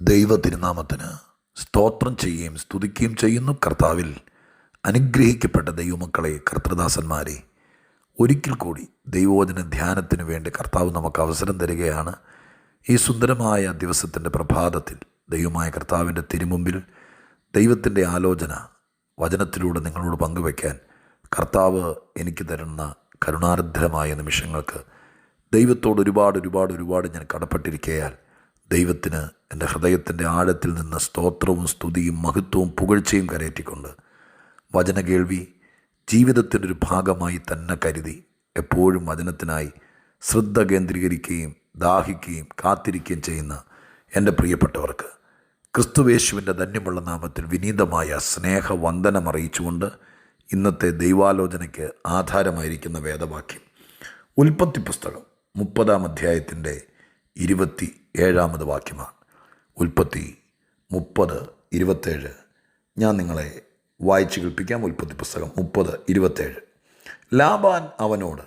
ദൈവ തിരുനാമത്തിന് സ്തോത്രം ചെയ്യുകയും സ്തുതിക്കുകയും ചെയ്യുന്നു. കർത്താവിൽ അനുഗ്രഹിക്കപ്പെട്ട ദൈവമക്കളെ കർത്തൃദാസന്മാരെ ഒരിക്കൽ കൂടി ദൈവോചന ധ്യാനത്തിന് വേണ്ടി കർത്താവ് നമുക്ക് അവസരം തരികയാണ്. ഈ സുന്ദരമായ ദിവസത്തിന്റെ പ്രഭാതത്തിൽ ദൈവമായ കർത്താവിന്റെ തിരുമുമ്പിൽ ദൈവത്തിന്റെ ആലോചന വചനത്തിലൂടെ നിങ്ങളോട് പങ്കുവയ്ക്കാൻ കർത്താവ് എനിക്ക് തരുന്ന കരുണാർദ്രമായ നിമിഷങ്ങൾക്ക് ദൈവത്തോട് ഒരുപാട് ഒരുപാട് ഒരുപാട് ഞാൻ കടപ്പെട്ടിരിക്കയാൽ ദൈവത്തിന് എന്റെ ഹൃദയത്തിന്റെ ആഴത്തിൽ നിന്ന് സ്തോത്രവും സ്തുതിയും മഹത്വവും പുകഴ്ചയും കരയറ്റിക്കൊണ്ട് വചന കേൾവി ജീവിതത്തിന്റെ ഒരു ഭാഗമായി തന്നെ കരുതി എപ്പോഴും വചനത്തിനായി ശ്രദ്ധ കേന്ദ്രീകരിക്കുകയും ദാഹിക്കുകയും കാത്തിരിക്കുകയും ചെയ്യുന്ന എന്റെ പ്രിയപ്പെട്ടവർക്ക് ക്രിസ്തുവേശുവിന്റെ ധന്യമുള്ള നാമത്തിൽ വിനീതമായ സ്നേഹവന്ദനം അറിയിച്ചുകൊണ്ട് ഇന്നത്തെ ദൈവാലോചനയ്ക്ക് ആധാരമായിരിക്കുന്ന വേദവാക്യം ഉൽപ്പത്തി പുസ്തകം മുപ്പതാം അധ്യായത്തിന്റെ ഇരുപത്തി ഏഴാമത് വാക്യമാണ്. ഉൽപ്പത്തി മുപ്പത് ഇരുപത്തേഴ്. ഞാൻ നിങ്ങളെ വായിച്ചു കേൾപ്പിക്കാം. ഉൽപ്പത്തി പുസ്തകം മുപ്പത് ഇരുപത്തേഴ്. ലാബാൻ അവനോട്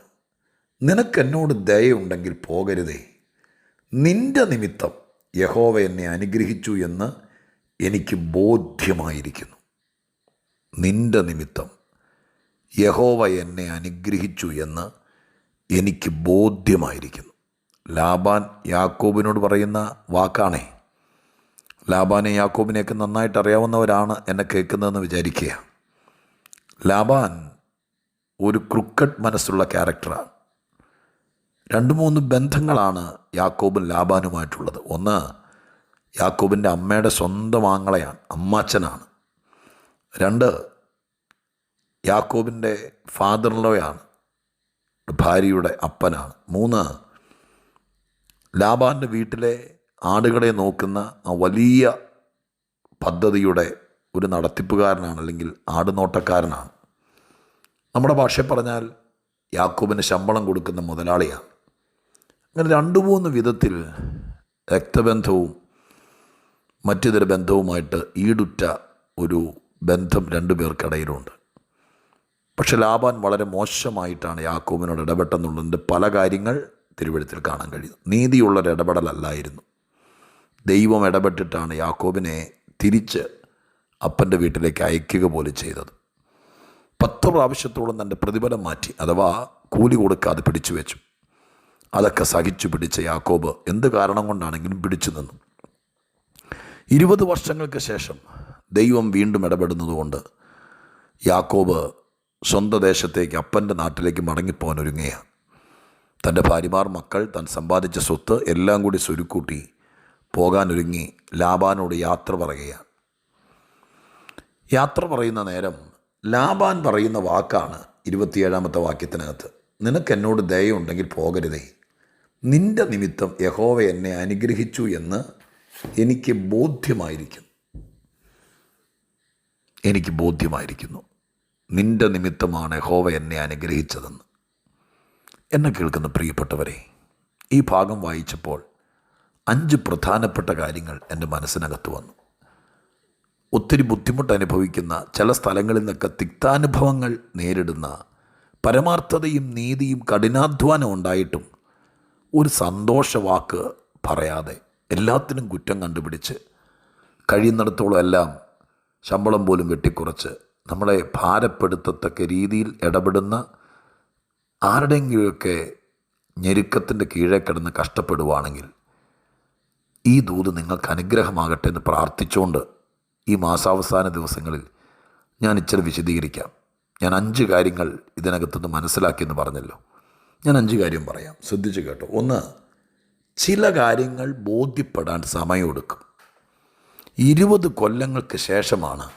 നിനക്കെന്നോട് ദയുണ്ടെങ്കിൽ പോകരുതേ. നിന്റെ നിമിത്തം യഹോവ എന്നെ അനുഗ്രഹിച്ചു എന്ന് എനിക്ക് ബോധ്യമായിരിക്കുന്നു. നിന്റെ നിമിത്തം യഹോവ എന്നെ അനുഗ്രഹിച്ചു എന്ന് എനിക്ക് ബോധ്യമായിരിക്കുന്നു. ലാബാൻ യാക്കോബിനോട് പറയുന്ന വാക്കാണേ. ലാബാനെ യാക്കോബിനെയൊക്കെ നന്നായിട്ട് അറിയാവുന്നവരാണ് എന്നെ കേൾക്കുന്നതെന്ന് വിചാരിക്കുക. ലാബാൻ ഒരു ക്രിക്കറ്റ് മനസ്സുള്ള ക്യാരക്ടറാണ്. രണ്ട് മൂന്ന് ബന്ധങ്ങളാണ് യാക്കോബും ലാബാനുമായിട്ടുള്ളത്. ഒന്ന് യാക്കോബിന്റെ അമ്മയുടെ സ്വന്തം ആങ്ങളെയാണ് അമ്മാച്ചനാണ്. രണ്ട് യാക്കോബിന്റെ ഫാദറിലോയാണ് ഭാര്യയുടെ അപ്പനാണ്. മൂന്ന് ലാബാന്റെ വീട്ടിലെ ആടുകളെ നോക്കുന്ന ആ വലിയ പദ്ധതിയുടെ ഒരു നടത്തിപ്പുകാരനാണ് അല്ലെങ്കിൽ ആടുനോട്ടക്കാരനാണ്. നമ്മുടെ ഭാഷ പറഞ്ഞാൽ യാക്കൂബിന് ശമ്പളം കൊടുക്കുന്ന മുതലാളിയാണ്. അങ്ങനെ രണ്ടു മൂന്ന് വിധത്തിൽ രക്തബന്ധവും മറ്റിതര ബന്ധവുമായിട്ട് ഈടുറ്റ ഒരു ബന്ധം രണ്ടു പേർക്കിടയിലുണ്ട്. പക്ഷെ ലാബാൻ വളരെ മോശമായിട്ടാണ് യാക്കൂബിനോട് ഇടപെട്ടെന്നുള്ളതിന്റെ പല കാര്യങ്ങൾ തിരുവഴുത്തിൽ കാണാൻ കഴിയും നീതിയുള്ളൊരു ഇടപെടലല്ലായിരുന്നു. ദൈവം ഇടപെട്ടിട്ടാണ് യാക്കോബിനെ തിരിച്ച് അപ്പന്റെ വീട്ടിലേക്ക് അയക്കുക പോലും ചെയ്തത്. പത്ത് പ്രാവശ്യത്തോളം തന്റെ പ്രതിഫലം മാറ്റി അഥവാ കൂലി കൊടുക്കാതെ പിടിച്ചു വെച്ചു. അതൊക്കെ സഹിച്ചു പിടിച്ച യാക്കോബ് എന്ത് കാരണം കൊണ്ടാണെങ്കിലും പിടിച്ചു നിന്നു. ഇരുപത് വർഷങ്ങൾക്ക് ശേഷം ദൈവം വീണ്ടും ഇടപെടുന്നതുകൊണ്ട് യാക്കോബ് സ്വന്തം ദേശത്തേക്ക് അപ്പന്റെ നാട്ടിലേക്ക് മടങ്ങിപ്പോകാൻ ഒരുങ്ങുകയാണ്. തന്റെ ഭാര്യമാർ മക്കൾ താൻ സമ്പാദിച്ച സ്വത്ത് എല്ലാം കൂടി സ്വരുക്കൂട്ടി പോകാനൊരുങ്ങി ലാബാനോട് യാത്ര പറയുകയാണ്. യാത്ര പറയുന്ന നേരം ലാബാൻ പറയുന്ന വാക്കാണ് ഇരുപത്തിയേഴാമത്തെ വാക്യത്തിനകത്ത്. നിനക്ക് എന്നോട് ദയുണ്ടെങ്കിൽ പോകരുതേ. നിന്റെ നിമിത്തം യഹോവ എന്നെ അനുഗ്രഹിച്ചു എന്ന് എനിക്ക് ബോധ്യമായിരിക്കുന്നു എനിക്ക് ബോധ്യമായിരിക്കുന്നു. നിന്റെ നിമിത്തമാണ് യഹോവ എന്നെ അനുഗ്രഹിച്ചതെന്ന്. എന്നെ കേൾക്കുന്ന പ്രിയപ്പെട്ടവരെ ഈ ഭാഗം വായിച്ചപ്പോൾ അഞ്ച് പ്രധാനപ്പെട്ട കാര്യങ്ങൾ എന്റെ മനസ്സിനകത്ത് വന്നു. ഒത്തിരി ബുദ്ധിമുട്ട് അനുഭവിക്കുന്ന ചില സ്ഥലങ്ങളിൽ നിന്നൊക്കെ തിക്താനുഭവങ്ങൾ നേരിടുന്ന പരമാർത്ഥതയും നീതിയും കഠിനാധ്വാനം ഉണ്ടായിട്ടും ഒരു സന്തോഷവാക്ക് പറയാതെ എല്ലാത്തിനും കുറ്റം കണ്ടുപിടിച്ച് കഴിയുന്നിടത്തോളം എല്ലാം ശമ്പളം പോലും വെട്ടിക്കുറച്ച് നമ്മളെ ഭാരപ്പെടുത്തത്തക്ക രീതിയിൽ ഇടപെടുന്ന ആരുടെയെങ്കിലുമൊക്കെ ഞെരുക്കത്തിന്റെ കീഴെ കിടന്ന് കഷ്ടപ്പെടുവാണെങ്കിൽ ഈ ദൂത് നിങ്ങൾക്ക് അനുഗ്രഹമാകട്ടെ എന്ന് പ്രാർത്ഥിച്ചുകൊണ്ട് ഈ മാസാവസാന ദിവസങ്ങളിൽ ഞാൻ ഇച്ചിരി വിശദീകരിക്കാം. ഞാൻ അഞ്ച് കാര്യങ്ങൾ ഇതിനകത്തുനിന്ന് മനസ്സിലാക്കിയെന്ന് പറഞ്ഞല്ലോ. ഞാൻ അഞ്ച് കാര്യം പറയാം. ശ്രദ്ധിച്ച് കേട്ടോ. ഒന്ന് ചില കാര്യങ്ങൾ ബോധ്യപ്പെടാൻ സമയമെടുക്കും. ഇരുപത് കൊല്ലങ്ങൾക്ക് ശേഷമാണ്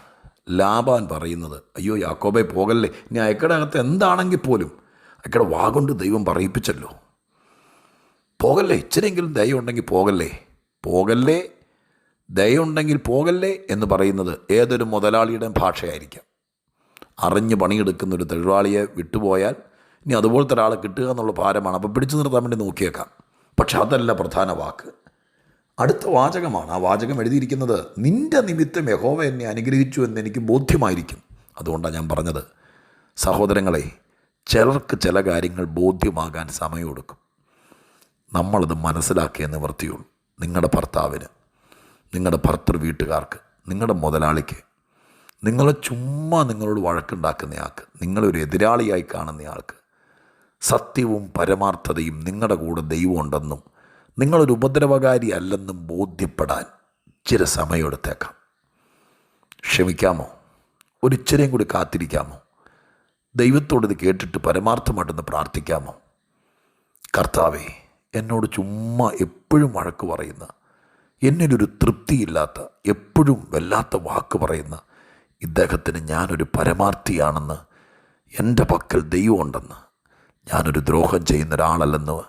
ലാബാൻ പറയുന്നത് അയ്യോ യാക്കോബെ പോകല്ലേ? ഇനി അയക്കടകത്ത് എന്താണെങ്കിൽ പോലും അയക്കടെ വാ കൊണ്ട് ദൈവം പറയിപ്പിച്ചല്ലോ. പോകല്ലേ? ഇച്ചിരെങ്കിലും ദയുണ്ടെങ്കിൽ പോകല്ലേ? പോകല്ലേ? ദയുണ്ടെങ്കിൽ പോകല്ലേ എന്ന് പറയുന്നത് ഏതൊരു മുതലാളിയുടെയും ഭാഷയായിരിക്കാം. അറിഞ്ഞ് പണിയെടുക്കുന്ന ഒരു തൊഴിലാളിയെ വിട്ടുപോയാൽ ഇനി അതുപോലത്തെ ഒരാളെ കിട്ടുക എന്നുള്ള ഭാരമാണ്. അപ്പോൾ പിടിച്ചു നിർത്താൻ വേണ്ടി നോക്കിയേക്കാം. പക്ഷെ അതല്ല പ്രധാന വാക്ക്. അടുത്ത വാചകമാണ്. ആ വാചകം എഴുതിയിരിക്കുന്നത് നിന്റെ നിമിത്തം യഹോവ എന്നെ അനുഗ്രഹിച്ചു എന്ന് എനിക്ക് ബോധ്യമായിരിക്കും. അതുകൊണ്ടാണ് ഞാൻ പറഞ്ഞത്. സഹോദരങ്ങളെ ചിലർക്ക് ചില കാര്യങ്ങൾ ബോധ്യമാകാൻ സമയമെടുക്കും. നമ്മളത് മനസ്സിലാക്കിയ നിവർത്തിയുള്ളൂ നിങ്ങളുടെ ഭർത്താവിന് നിങ്ങളുടെ ഭർത്തൃ വീട്ടുകാർക്ക് നിങ്ങളുടെ മുതലാളിക്ക് നിങ്ങളെ ചുമ്മാ നിങ്ങളോട് വഴക്കുണ്ടാക്കുന്നയാൾക്ക് നിങ്ങളൊരു എതിരാളിയായി കാണുന്നയാൾക്ക് സത്യവും പരമാർത്ഥതയും നിങ്ങളുടെ കൂടെ ദൈവമുണ്ടെന്നും നിങ്ങളൊരു ഉപദ്രവകാരി അല്ലെന്നും ബോധ്യപ്പെടാൻ ചില സമയമെടുത്തേക്കാം. ക്ഷമിക്കാമോ? ഒരിച്ചിരിയും കൂടി കാത്തിരിക്കാമോ? ദൈവത്തോട് ഇത് കേട്ടിട്ട് പരമാർത്ഥമായിട്ടൊന്ന് പ്രാർത്ഥിക്കാമോ? കർത്താവേ എന്നോട് ചുമ്മാ എപ്പോഴും വഴക്ക് പറയുന്ന എന്നിലൊരു തൃപ്തിയില്ലാത്ത എപ്പോഴും വല്ലാത്ത വാക്ക് പറയുന്ന ഇദ്ദേഹത്തിന് ഞാനൊരു പരമാർത്ഥിയാണെന്ന് എന്റെ പക്കൽ ദൈവമുണ്ടെന്ന് ഞാനൊരു ദ്രോഹം ചെയ്യുന്ന ഒരാളല്ലെന്ന്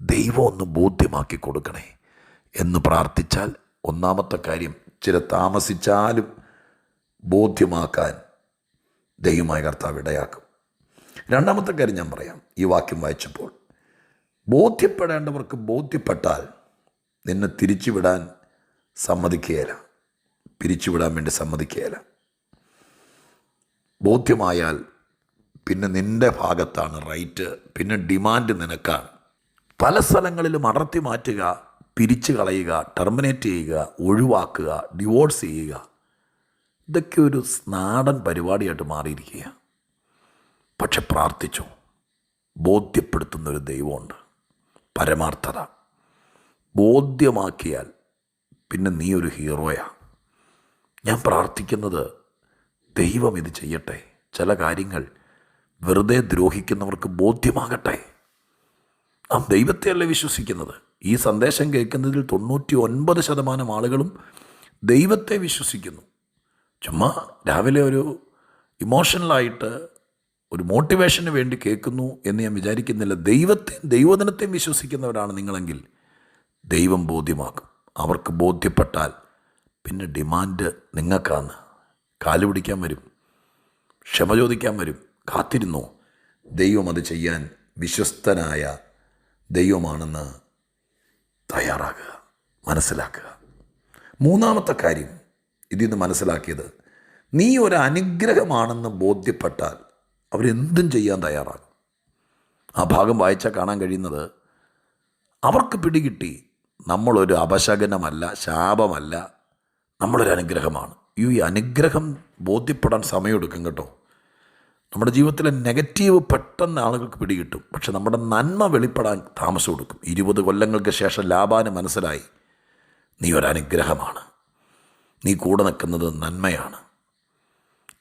ദൈവം ഒന്ന് ബോധ്യമാക്കി കൊടുക്കണേ എന്ന് പ്രാർത്ഥിച്ചാൽ ഒന്നാമത്തെ കാര്യം ചില താമസിച്ചാലും ബോധ്യമാക്കാൻ ദൈവമായ കർത്താവ് ഇടയാക്കും. രണ്ടാമത്തെ കാര്യം ഞാൻ പറയാം. ഈ വാക്യം വായിച്ചപ്പോൾ ബോധ്യപ്പെടേണ്ടവർക്ക് ബോധ്യപ്പെട്ടാൽ നിന്നെ തിരിച്ചുവിടാൻ സമ്മതിക്കുകയില്ല. പിരിച്ചുവിടാൻ വേണ്ടി സമ്മതിക്കുകയില്ല. ബോധ്യമായാൽ പിന്നെ നിന്റെ ഭാഗത്താണ് റൈറ്റ് പിന്നെ ഡിമാൻഡ് നിനക്കാണ്. പല സ്ഥലങ്ങളിലും അടർത്തി മാറ്റുക പിരിച്ചു കളയുക ടെർമിനേറ്റ് ചെയ്യുക ഒഴിവാക്കുക ഡിവോഴ്സ് ചെയ്യുക ഇതൊക്കെ ഒരു നാടൻ പരിപാടിയായിട്ട് മാറിയിരിക്കുക പക്ഷെ പ്രാർത്ഥിച്ചു. ബോധ്യപ്പെടുത്തുന്നൊരു ദൈവമുണ്ട്. പരമാർത്ഥത. ബോധ്യമാക്കിയാൽ പിന്നെ നീ ഒരു ഹീറോയാ. ഞാൻ പ്രാർത്ഥിക്കുന്നത് ദൈവം ഇത് ചെയ്യട്ടെ. ചില കാര്യങ്ങൾ വെറുതെ ദ്രോഹിക്കുന്നവർക്ക് ബോധ്യമാകട്ടെ. നാം ദൈവത്തെയല്ലേ വിശ്വസിക്കുന്നത്? ഈ സന്ദേശം കേൾക്കുന്നതിൽ തൊണ്ണൂറ്റി ഒൻപത് ശതമാനം ആളുകളും ദൈവത്തെ വിശ്വസിക്കുന്നു. ചുമ്മാ രാവിലെ ഒരു ഇമോഷണലായിട്ട് ഒരു മോട്ടിവേഷന് വേണ്ടി കേൾക്കുന്നു എന്ന് ഞാൻ വിചാരിക്കുന്നില്ല. ദൈവത്തെ ദൈവദിനത്തെയും വിശ്വസിക്കുന്നവരാണ് നിങ്ങളെങ്കിൽ ദൈവം ബോധ്യമാക്കും. അവർക്ക് ബോധ്യപ്പെട്ടാൽ പിന്നെ ഡിമാൻഡ് നിങ്ങൾക്കാണ്. കാൽ പിടിക്കാൻ വരും. ക്ഷമ ചോദിക്കാൻ വരും. കാത്തിരുന്നു? ദൈവം അത് ചെയ്യാൻ വിശ്വസ്തനായ ദൈവമാണെന്ന് തയ്യാറാകുക മനസ്സിലാക്കുക. മൂന്നാമത്തെ കാര്യം ഇതിൽ നിന്ന് മനസ്സിലാക്കിയത് നീ ഒരു അനുഗ്രഹമാണെന്ന് ബോധ്യപ്പെട്ടാൽ അവരെന്തും ചെയ്യാൻ തയ്യാറാകും. ആ ഭാഗം വായിച്ചാൽ കാണാൻ കഴിയുന്നത് അവർക്ക് പിടികിട്ടി നമ്മളൊരു അപശകനമല്ല ശാപമല്ല നമ്മളൊരു അനുഗ്രഹമാണ്. ഈ അനുഗ്രഹം ബോധ്യപ്പെടാൻ സമയമെടുക്കും കേട്ടോ. നമ്മുടെ ജീവിതത്തിലെ നെഗറ്റീവ് പെട്ടെന്ന് ആളുകൾക്ക് പിടികിട്ടും. പക്ഷെ നമ്മുടെ നന്മ വെളിപ്പെടാൻ താമസം കൊടുക്കും ഇരുപത് കൊല്ലങ്ങൾക്ക് ശേഷം ലാഭാന് മനസ്സിലായി നീ ഒരു അനുഗ്രഹമാണ്. നീ കൂടെ നിൽക്കുന്നത് നന്മയാണ്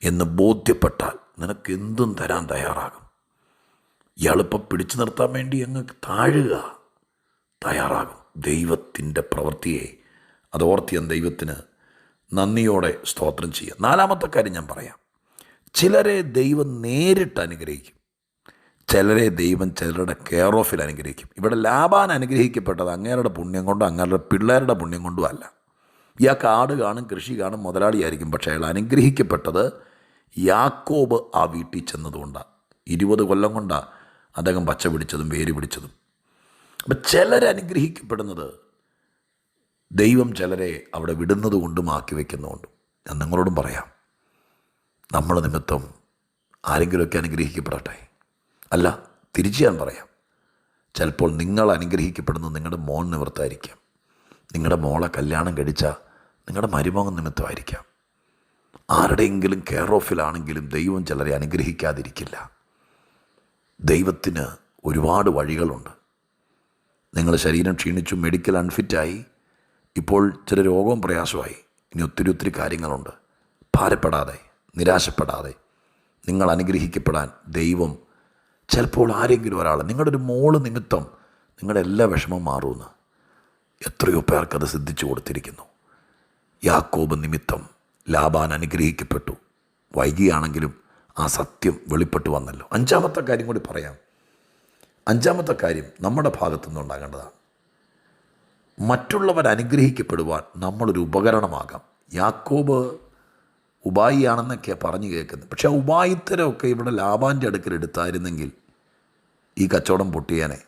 എന്ന് ബോധ്യപ്പെട്ടാൽ നിനക്ക് എന്തും തരാൻ തയ്യാറാകും. ഇയാളിപ്പോൾ പിടിച്ചു നിർത്താൻ വേണ്ടി അങ്ങ് താഴുക. തയ്യാറാകും. ദൈവത്തിന്റെ പ്രവൃത്തിയെ ഞാൻ ദൈവത്തിന് നന്ദിയോടെ സ്തോത്രം ചെയ്യുക നാലാമത്തെ കാര്യം ഞാൻ പറയാം. ചിലരെ ദൈവം നേരിട്ട് അനുഗ്രഹിക്കും. ചിലരെ ദൈവം ചിലരുടെ കെയർ ഓഫിൽ അനുഗ്രഹിക്കും. ഇവിടെ ലാഭാൻ അനുഗ്രഹിക്കപ്പെട്ടത് അങ്ങേരുടെ പുണ്യം കൊണ്ടും അങ്ങേരുടെ പിള്ളേരുടെ പുണ്യം കൊണ്ടും അല്ല. ഇയാൾക്ക് ആട് കാണും കൃഷി കാണും മുതലാളിയായിരിക്കും പക്ഷേ അയാൾ അനുഗ്രഹിക്കപ്പെട്ടത് യാക്കോബ് ആ വീട്ടിൽ ചെന്നതുകൊണ്ടാണ് ഇരുപത് കൊല്ലം കൊണ്ടാണ് അദ്ദേഹം പച്ച പിടിച്ചതും വേര് പിടിച്ചതും. അപ്പം ചിലരനുഗ്രഹിക്കപ്പെടുന്നത് ദൈവം ചിലരെ അവിടെ വിടുന്നത് കൊണ്ടും ആക്കി വയ്ക്കുന്നതുകൊണ്ടും ഞാൻ നിങ്ങളോടും പറയാം. നമ്മൾ നിമിത്തം ആരെങ്കിലുമൊക്കെ അനുഗ്രഹിക്കപ്പെടട്ടെ. അല്ല തിരിച്ച് ഞാൻ പറയാം. ചിലപ്പോൾ നിങ്ങൾ അനുഗ്രഹിക്കപ്പെടുന്നത് നിങ്ങളുടെ മോൻ നിമിത്തമായിരിക്കാം. നിങ്ങളുടെ മോളെ കല്യാണം കഴിച്ച നിങ്ങളുടെ മരുമകൻ നിമിത്തമായിരിക്കാം. ആരുടെയെങ്കിലും കെയർ ഓഫിലാണെങ്കിലും ദൈവം ചിലരെ അനുഗ്രഹിക്കാതിരിക്കില്ല. ദൈവത്തിന് ഒരുപാട് വഴികളുണ്ട്. നിങ്ങളുടെ ശരീരം ക്ഷീണിച്ചു മെഡിക്കൽ അൺഫിറ്റായി ഇപ്പോൾ ചില രോഗവും പ്രയാസമായി ഇനി ഒത്തിരി ഒത്തിരി കാര്യങ്ങളുണ്ട്. ഭാരപ്പെടാതെ നിരാശപ്പെടാതെ നിങ്ങൾ അനുഗ്രഹിക്കപ്പെടാൻ ദൈവം ചിലപ്പോൾ ആരെങ്കിലും ഒരാൾ നിങ്ങളുടെ ഒരു മോൾ നിമിത്തം നിങ്ങളുടെ എല്ലാ വിഷമം മാറുമെന്ന് എത്രയോ പേർക്കത് സിദ്ധിച്ചു കൊടുത്തിരിക്കുന്നു. യാക്കോബ് നിമിത്തം ലാബാൻ അനുഗ്രഹിക്കപ്പെട്ടു. വൈകിയാണെങ്കിലും ആ സത്യം വെളിപ്പെട്ടു വന്നല്ലോ. അഞ്ചാമത്തെ കാര്യം കൂടി പറയാം. അഞ്ചാമത്തെ കാര്യം നമ്മുടെ ഭാഗത്തു നിന്നുണ്ടാകേണ്ടതാണ് മറ്റുള്ളവർ അനുഗ്രഹിക്കപ്പെടുവാൻ നമ്മളൊരു ഉപകരണമാകാം. യാക്കോബ് ഉപായിയാണെന്നൊക്കെയാണ് പറഞ്ഞു കേൾക്കുന്നത്. പക്ഷെ ആ ഉപായിത്തരമൊക്കെ ഇവിടെ ലാബാന്റെ അടുക്കൽ എടുത്തായിരുന്നെങ്കിൽ ഈ കച്ചവടം പൊട്ടിയേനെ.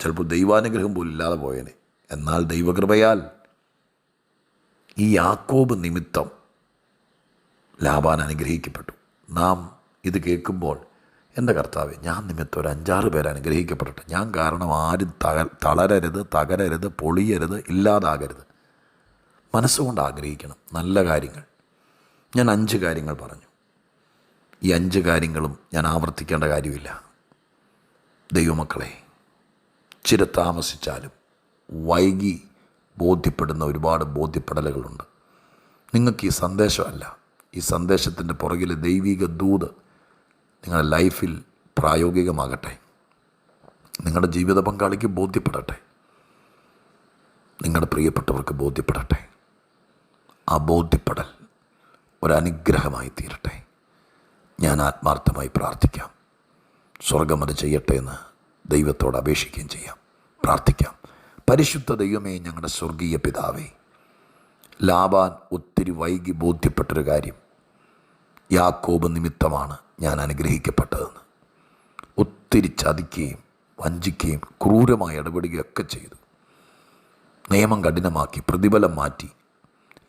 ചിലപ്പോൾ ദൈവാനുഗ്രഹം പോലും ഇല്ലാതെ പോയേനെ. എന്നാൽ ദൈവകൃപയാൽ ഈ യാക്കോബ് നിമിത്തം ലാബാൻ അനുഗ്രഹിക്കപ്പെട്ടു. നാം ഇത് കേൾക്കുമ്പോൾ എന്റെ കർത്താവെ ഞാൻ നിമിത്തം ഒരു അഞ്ചാറ് പേര് അനുഗ്രഹിക്കപ്പെടട്ടെ. ഞാൻ കാരണം ആരും തക തളരരുത് തകരരുത് പൊളിയരുത് ഇല്ലാതാകരുത്. മനസ്സുകൊണ്ട് ആഗ്രഹിക്കണം. നല്ല കാര്യങ്ങൾ. ഞാൻ അഞ്ച് കാര്യങ്ങൾ പറഞ്ഞു. ഈ അഞ്ച് കാര്യങ്ങളും ഞാൻ ആവർത്തിക്കേണ്ട കാര്യമില്ല. ദൈവമക്കളെ ചിര താമസിച്ചാലും വൈകി ബോധ്യപ്പെടുന്ന ഒരുപാട് ബോധ്യപ്പെടലുകളുണ്ട്. നിങ്ങൾക്ക് ഈ സന്ദേശമല്ല. ഈ സന്ദേശത്തിന്റെ പുറകിലെ ദൈവിക ദൂത് നിങ്ങളുടെ ലൈഫിൽ പ്രായോഗികമാകട്ടെ. നിങ്ങളുടെ ജീവിത പങ്കാളിക്ക് ബോധ്യപ്പെടട്ടെ. നിങ്ങളുടെ പ്രിയപ്പെട്ടവർക്ക് ബോധ്യപ്പെടട്ടെ. ആ ബോധ്യപ്പെടൽ ഒരനുഗ്രഹമായി തീരട്ടെ. ഞാൻ ആത്മാർത്ഥമായി പ്രാർത്ഥിക്കാം. സ്വർഗം അത് ചെയ്യട്ടെ എന്ന് ദൈവത്തോട് അപേക്ഷിക്കുകയും ചെയ്യാം. പ്രാർത്ഥിക്കാം. പരിശുദ്ധ ദൈവമേ ഞങ്ങളുടെ സ്വർഗീയ പിതാവേ ലാബാൻ ഒത്തിരി വൈകി ബോധ്യപ്പെട്ടൊരു കാര്യം. യാക്കോബ് നിമിത്തമാണ് ഞാൻ അനുഗ്രഹിക്കപ്പെട്ടതെന്ന്. ഒത്തിരി ചതിക്കുകയും വഞ്ചിക്കുകയും ക്രൂരമായി ഇടപെടുകയൊക്കെ ചെയ്തു. നിയമം കഠിനമാക്കി പ്രതിഫലം മാറ്റി.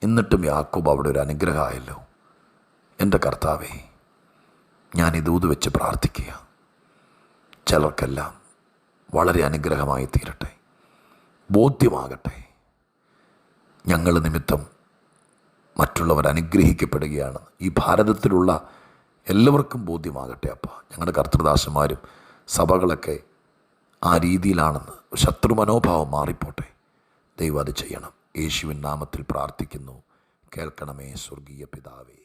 എന്നിട്ടും യാക്കോബ് അവിടെ ഒരു അനുഗ്രഹമായല്ലോ. എന്റെ കർത്താവേ ഞാൻ ഇതൂത് വെച്ച് പ്രാർത്ഥിക്കുക. ചിലർക്കെല്ലാം വളരെ അനുഗ്രഹമായി തീരട്ടെ. ബോധ്യമാകട്ടെ. ഞങ്ങൾ നിമിത്തം മറ്റുള്ളവർ അനുഗ്രഹിക്കപ്പെടുകയാണ്. ഈ ഭാരതത്തിലുള്ള എല്ലാവർക്കും ബോധ്യമാകട്ടെ അപ്പ. ഞങ്ങളുടെ കർത്തൃദാസന്മാരും സഭകളൊക്കെ ആ രീതിയിലാണെന്ന് ശത്രു മനോഭാവം മാറിപ്പോട്ടെ. ദൈവം അത് ചെയ്യണം. യേശുവിൻ നാമത്തിൽ പ്രാർത്ഥിക്കുന്നു. കേൾക്കണമേ സ്വർഗീയ പിതാവേ.